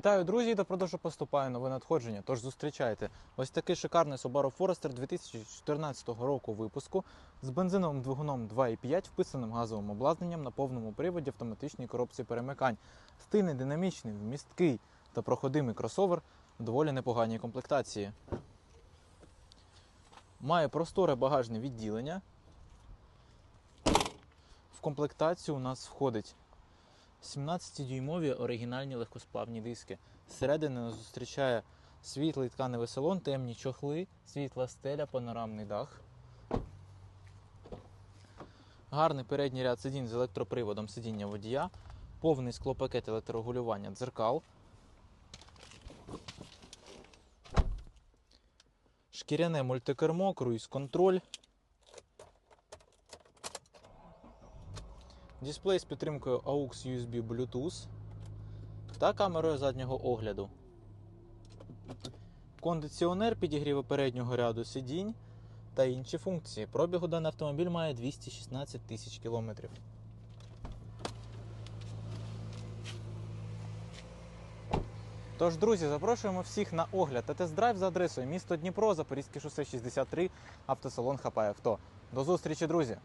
Вітаю, друзі! До продажу поступає нове надходження. Тож зустрічайте ось такий шикарний Subaru Forester 2014 року випуску з бензиновим двигуном 2.5, вписаним газовим обладнанням на повному приводі автоматичній коробці перемикань. Стильний, динамічний, вмісткий та проходимий кросовер в доволі непоганій комплектації. Має просторе багажне відділення. В комплектацію у нас входить 17-дюймові оригінальні легкосплавні диски. Зсередини зустрічає світлий тканевий салон, темні чохли, світла стеля, панорамний дах. Гарний передній ряд сидінь з електроприводом сидіння водія, повний склопакет електрорегулювання дзеркал. Шкіряне мультикермо, круїз-контроль. Дисплей з підтримкою AUX USB Bluetooth та камерою заднього огляду. Кондиціонер підігріву переднього ряду сидінь та інші функції. Пробігу даний автомобіль має 216 тисяч кілометрів. Тож, друзі, запрошуємо всіх на огляд та тест-драйв за адресою місто Дніпро, Запорізьке шосе 63, автосалон Авто. До зустрічі, друзі!